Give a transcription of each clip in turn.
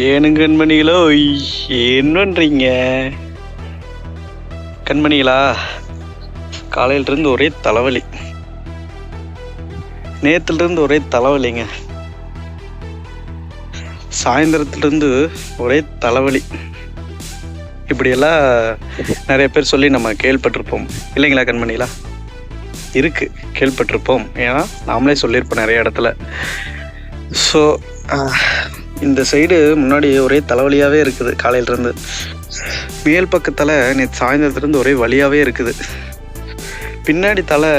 ஏனுங்க கண்மணிகளோ என்ன பண்றீங்க கண்மணிகளா காலையில இருந்து ஒரே தலைவலி. நேத்துல இருந்து ஒரே தலைவலிங்க. சாயந்தரத்துலேருந்து ஒரே தலைவலி. இப்படியெல்லாம் நிறைய பேர் சொல்லி நம்ம கேள்விப்பட்டிருப்போம். இல்லைங்களா கண்மணிகளா? இருக்கு கேள்விப்பட்டிருப்போம். ஏன்னா நாமளே சொல்லியிருப்போம் நிறைய இடத்துல. ஸோ இந்த சைடு முன்னாடி ஒரே தலைவலியாகவே இருக்குது காலையிலேருந்து. மேல் பக்கத்தில் நேற்று சாயந்தரத்துலேருந்து ஒரே வழியாகவே இருக்குது. பின்னாடி தலை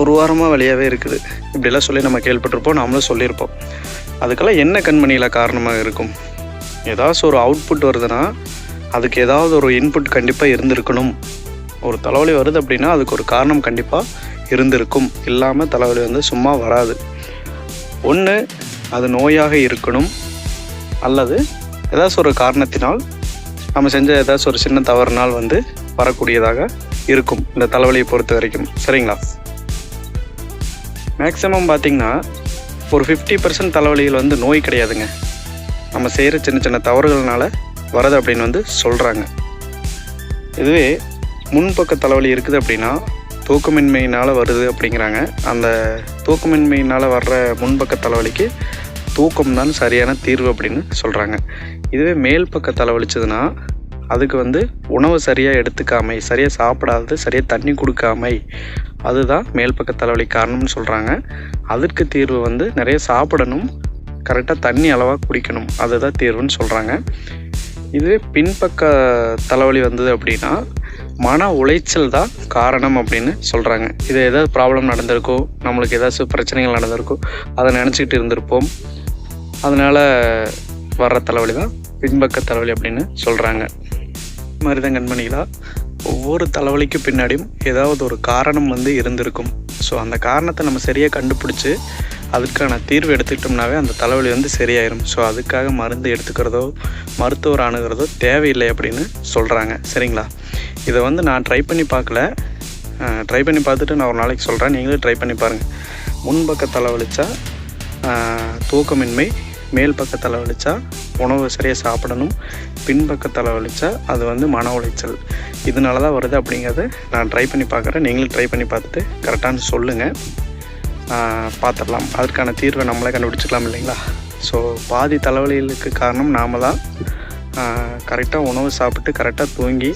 ஒரு வாரமாக வழியாகவே இருக்குது. இப்படிலாம் சொல்லி நம்ம கேள்விப்பட்டிருப்போம் நாமளும் சொல்லியிருப்போம். அதுக்கெல்லாம் என்ன கண்மணியில் காரணமாக இருக்கும்? ஏதாச்சும் ஒரு அவுட்புட் வருதுன்னா அதுக்கு ஏதாவது ஒரு இன்புட் கண்டிப்பாக இருந்திருக்கணும். ஒரு தலைவலி வருது அப்படின்னா அதுக்கு ஒரு காரணம் கண்டிப்பாக இருந்திருக்கும். இல்லாமல் தலைவலி வந்து சும்மா வராது. ஒன்று அது நோயாக இருக்கணும். அல்லது ஏதாச்சும் ஒரு காரணத்தினால் நம்ம செஞ்ச ஏதாச்சும் ஒரு சின்ன தவறுனால் வந்து வரக்கூடியதாக இருக்கும் இந்த தலைவலியை பொறுத்த வரைக்கும். சரிங்களா? மேக்ஸிமம் பார்த்தீங்கன்னா ஒரு ஃபிஃப்டி பர்சன்ட் தலைவலிகள் வந்து நோய் கிடையாதுங்க. நம்ம செய்கிற சின்ன சின்ன தவறுகள்னால வரது அப்படின்னு வந்து சொல்கிறாங்க இதுவே முன்பக்க தலைவலி இருக்குது அப்படின்னா தூக்கமின்மையினால் வருது அப்படிங்கிறாங்க. அந்த தூக்கமின்மையினால் வர்ற முன்பக்க தலைவலிக்கு தூக்கம் தான் சரியான தீர்வு அப்படின்னு சொல்கிறாங்க இதுவே மேல் பக்க தலைவலிச்சதுன்னா அதுக்கு வந்து உணவு சரியாக எடுத்துக்காமை சரியாக சாப்பிடாதது சரியாக தண்ணி கொடுக்காமை. அதுதான் மேல் பக்க தலைவலி காரணம்னு சொல்கிறாங்க அதற்கு தீர்வு வந்து நிறைய சாப்பிடணும் கரெக்டாக தண்ணி அளவாக குடிக்கணும். அதுதான் தீர்வுன்னு சொல்கிறாங்க இதுவே பின்பக்க தலைவலி வந்தது அப்படின்னா மன உளைச்சல் தான் காரணம் அப்படின்னு சொல்கிறாங்க இது ஏதாவது ப்ராப்ளம் நடந்திருக்கோ நம்மளுக்கு ஏதாச்சும் பிரச்சனைகள் நடந்திருக்கோ அதை நினச்சிக்கிட்டு இருந்திருப்போம். அதனால் வர்ற தலைவலி தான் பின்பக்க தலைவலி அப்படின்னு சொல்கிறாங்க மாதிரி தான் கண்மணிகளா ஒவ்வொரு தலைவலிக்கு பின்னாடியும் ஏதாவது ஒரு காரணம் வந்து இருந்திருக்கும். ஸோ அந்த காரணத்தை நம்ம சரியாக கண்டுபிடிச்சி அதுக்கான தீர்வு எடுத்துக்கிட்டோம்னாவே அந்த தலைவலி வந்து சரியாயிரும். ஸோ அதுக்காக மருந்து எடுத்துக்கிறதோ மருத்துவர் அணுகிறதோ தேவையில்லை அப்படின்னு சொல்கிறாங்க சரிங்களா? இதை வந்து நான் ட்ரை பண்ணி பார்க்கல. ட்ரை பண்ணி பார்த்துட்டு நான் ஒரு நாளைக்கு சொல்கிறேன் நீங்களும் ட்ரை பண்ணி பாருங்கள் முன்பக்க தலைவலிச்சா தூக்கமின்மை மேல் பக்க தலைவலிச்சா உணவு சரியாக சாப்பிடணும் பின்பக்க தலைவலிச்சா அது வந்து மன உளைச்சல். இதனால தான் வருது அப்படிங்கிறத நான் ட்ரை பண்ணி பார்க்குறேன் நீங்களும் ட்ரை பண்ணி பார்த்துட்டு கரெக்டானு சொல்லுங்கள் பார்த்துடலாம் அதற்கான தீர்வை நம்மளே கண்டுபிடிச்சிக்கலாம் இல்லைங்களா? ஸோ பாதி தலைவலிகளுக்கு காரணம் நாம தான் கரெக்டாக உணவு சாப்பிட்டு கரெக்டாக தூங்கி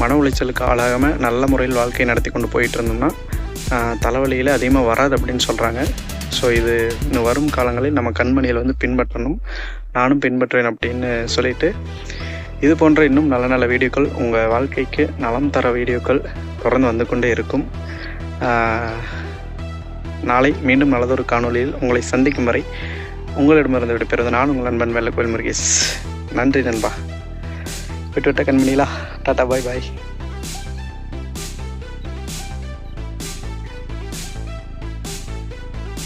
மன உளைச்சலுக்கு ஆளாகாமல் நல்ல முறையில் வாழ்க்கையை நடத்தி கொண்டு போயிட்டு இருந்தோம்னா தலைவலியில் அதிகமாக வராது அப்படின்னு சொல்கிறாங்க ஸோ இது இன்னும் வரும் காலங்களில் நம்ம கண்மணியில் வந்து பின்பற்றணும். நானும் பின்பற்றுவேன் அப்படின்னு சொல்லிட்டு இது போன்ற இன்னும் நல்ல நல்ல வீடியோக்கள் உங்கள் வாழ்க்கைக்கு நலம் தர வீடியோக்கள் தொடர்ந்து வந்து கொண்டே இருக்கும். நாளை மீண்டும் நல்லதொரு காணொலியில் உங்களை சந்திக்கும் வரை உங்களிடமிருந்து விடைபெறுவது நான் உங்கள் நண்பன் வெள்ளக்கோயில் முருகேஷ். நன்றி நண்பா. விட்டு விட்ட கண்மணிலா. டாட்டா பாய் பாய்.